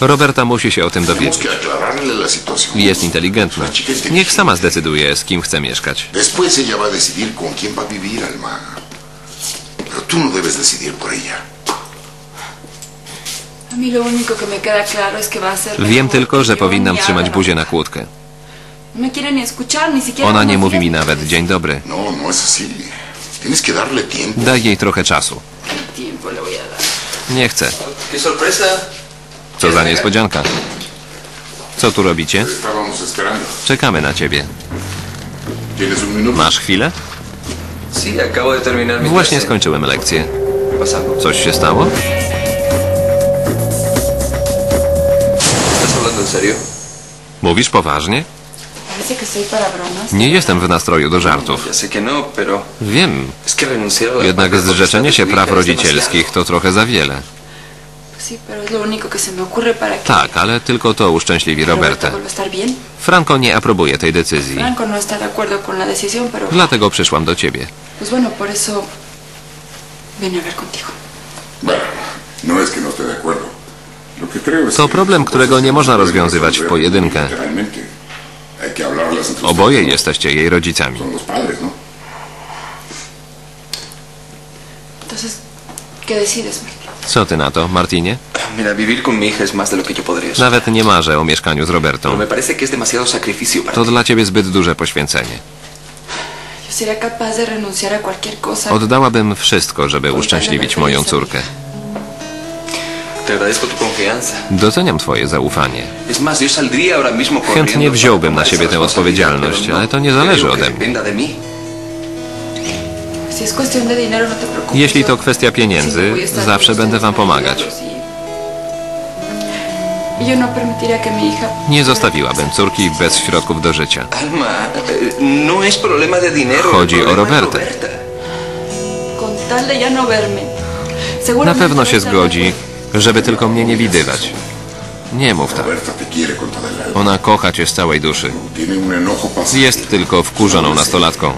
Roberta musi się o tym dowiedzieć. Jest inteligentna. Niech sama zdecyduje, z kim chce mieszkać. Después ella va a decidir con quién va a vivir, Alma. Pero tú no debes decidir por ella. Wiem tylko, że yo powinnam trzymać buzię na kłódkę. No Ona nie mówi mi nawet dzień dobry. No. Daj jej trochę czasu. Nie chcę. Co za niespodzianka. Co tu robicie? Czekamy na ciebie. Masz chwilę? Właśnie skończyłem lekcję. Coś się stało? Mówisz poważnie? Nie jestem w nastroju do żartów. No, Wiem. Jednak zrzeczenie się praw rodzicielskich to trochę za wiele. Tak, ale tylko to uszczęśliwi Roberta. Franco nie aprobuje tej decyzji. No está de acuerdo con la decisión, pero Dlatego przyszłam do ciebie. no es que no esté de acuerdo. Lo que creo es To que problem, którego nie que można rozwiązywać w pojedynkę. Oboje jesteście jej rodzicami. ¿no? Entonces, ¿qué decides, Martín? Co ty na to, Martinie? Mira, vivir con mi hija es más de lo que yo podría. Nawet nie marzę o mieszkaniu z Pero Robertą. me parece que es demasiado sacrificio para To dla ciebie zbyt duże poświęcenie. Yo sería capaz de renunciar a cualquier cosa. Oddałabym wszystko, żeby uszczęśliwić moją córkę. Te agradezco tu confianza. Doceniam twoje zaufanie. Es más, yo saldría ahora mismo corriendo Chętnie wziąłbym na siebie tę odpowiedzialność, responsabilidad, ale to nie zależy ode mnie. dependa de mí. Jeśli yo to kwestia pieniędzy, zawsze będę ustedes wam pomagać. no. Nie zostawiłabym córki bez środków do życia. No Chodzi o Robertę. No. Na pewno się zgodzi, żeby tylko mnie nie widywać. Nie mów tak. Ona kocha cię z całej duszy. Jest tylko wkurzoną nastolatką.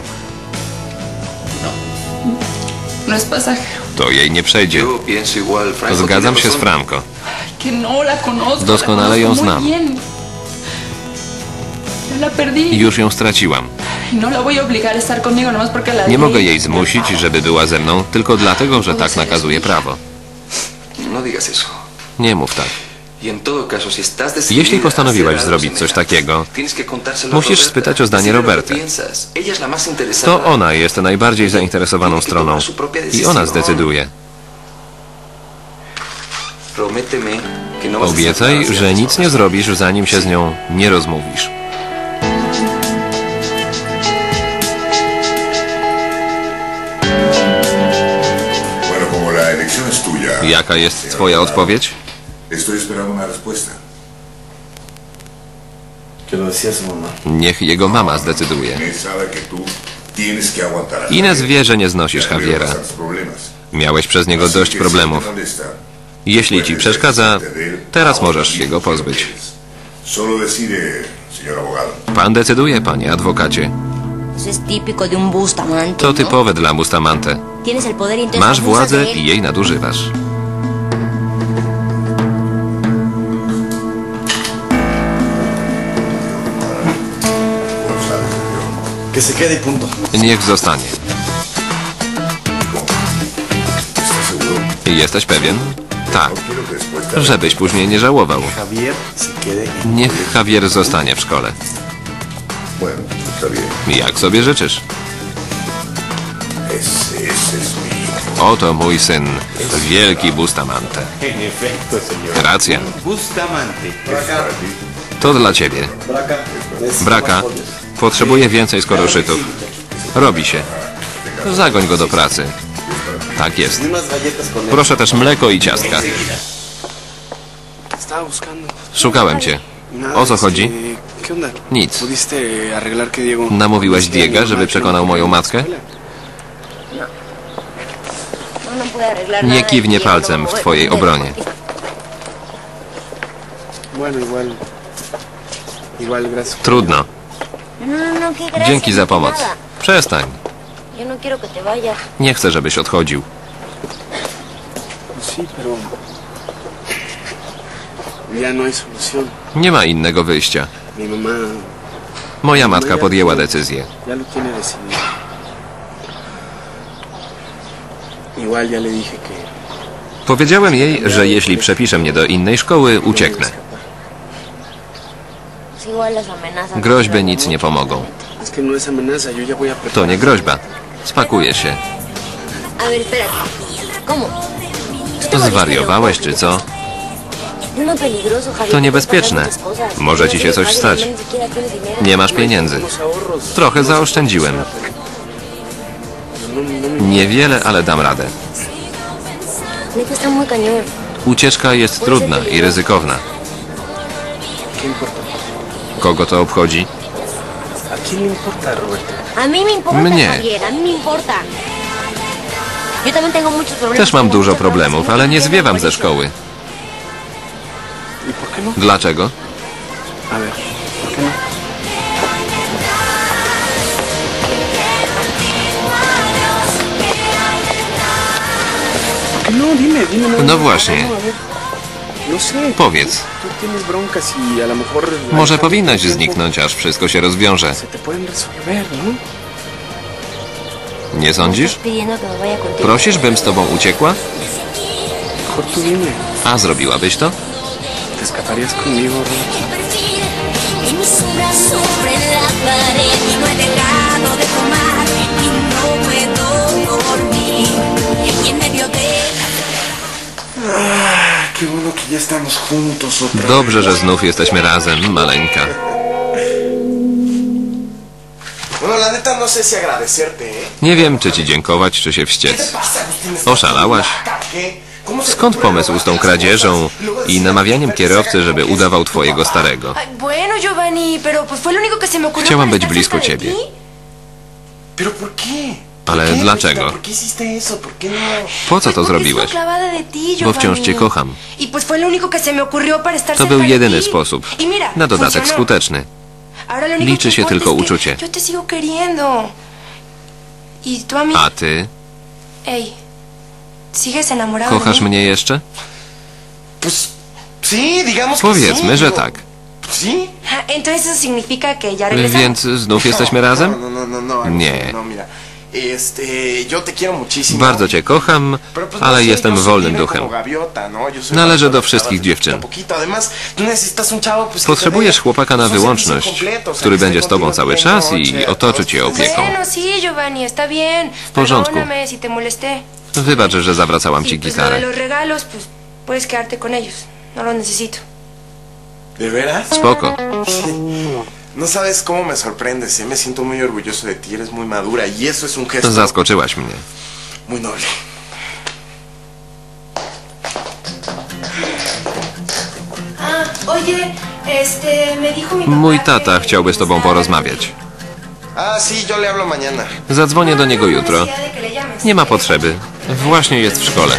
No. To jej nie przejdzie. Zgadzam się z. Franco. No. Doskonale ją znam. Już ją straciłam. No Nie mogę jej zmusić, żeby była ze mną, tylko dlatego, że tak nakazuje prawo. No. Nie mów tak. Y Jeśli hacer zrobić coś takiego, musisz spytać o zdanie Roberty. To ona jest najbardziej zainteresowaną stroną i ona zdecyduje. No Obiecaj, że nic nie zrobisz, zanim się z nią nie rozmówisz. Jaka jest twoja odpowiedź? Estoy esperando una respuesta. Que lo decía su mamá. Niech jego mama zdecyduje. Javier. wie, że nie znosisz Javier Javiera. Miałeś przez niego dość problemów. Jeśli ci przeszkadza, teraz możesz się go pozbyć. Pan decyduje, panie adwokacie. To ¿no? typowe dla Bustamante. Y Masz władzę i jej nadużywasz. Que se quede y punto. Niech zostanie. Jesteś pewien? Tak. Żebyś później nie żałował. Y Niech Javier zostanie w szkole. Jak sobie życzysz? Oto mój syn, wielki Bustamante. Racja. Bustamante. To dla ciebie. Braka potrzebuje więcej skoroszytów. Robi się. Zagoń go do pracy. Tak jest. Proszę też mleko i ciastka. Szukałem cię. O co chodzi? Nic. ¿Pudiste arreglar que Diego... Namówiłaś Diego, żeby przekonał moją matkę? Nie kiwnie palcem w twojej obronie. Trudno. Dzięki za pomoc. Przestań. No. Nie chcę, żebyś odchodził. No. Nie ma innego wyjścia. Moja matka podjęła decyzję. Powiedziałem jej, że jeśli przepisze mnie do innej szkoły, ucieknę. Groźby nic nie pomogą. no To nie groźba. Spakuję się. A ver, espérate. ¿Cómo? ¿Tú te volviste Zwariowałeś czy co? Javier. To niebezpieczne. Może ci się coś stać. Nie masz pieniędzy. Trochę zaoszczędziłem. No, no Niewiele, ale dam radę. Ucieczka jest trudna i ryzykowna. Kogo to obchodzi? Mnie. Też mam dużo problemów, ale nie zwiewam ze szkoły. ¿Y por qué no? Dlaczego? A ver, ¿por qué no? No, No właśnie. Powiedz. Może powinnaś zniknąć, aż wszystko się rozwiąże. Nie sądzisz? Prosisz, bym z tobą uciekła? A zrobiłabyś to? Sobre no Dobrze, że znów jesteśmy razem, maleńka. No ¿eh? Nie wiem, czy ci dziękować, czy się ¿Qué te wściec. Oszalałaś? Skąd pomysł z tą kradzieżą i namawianiem kierowcy, żeby udawał twojego starego? Chciałam być blisko ciebie. Ale ¿Por qué, dlaczego? No? Po co to zrobiłeś? Bo wciąż cię kocham. Y To był jedyny sposób. Y Na dodatek skuteczny. Liczy się tylko uczucie. Y a ty? Ey, ¿sigues enamorado de Kochasz mnie jeszcze? Powiedzmy, że tak. Ah. Więc znów jesteśmy No, razem? No, no, no, no, Nie. No, mira. Este, yo te quiero muchísimo. Bardzo cię kocham, no ale sé, jestem wolnym duchem. ¿no? Należę do wszystkich dziewczyn. Potrzebujesz chłopaka na un wyłączność, który będzie z tobą cały czas i otoczy cię opieką. W porządku. Wybacz, że zawracałam ci gitarę. No. Spoko. No sabes cómo me sorprendes, ¿eh? Me siento muy orgulloso de ti, eres muy madura y eso es un gesto Zaskoczyłaś mnie. muy noble. Ah, oye, este, me dijo mi papá Mój que tata chciałby z tobą porozmawiać. Ah, sí, yo le hablo mañana. Zadzwonię do niego jutro. Nie ma potrzeby. Właśnie jest w szkole.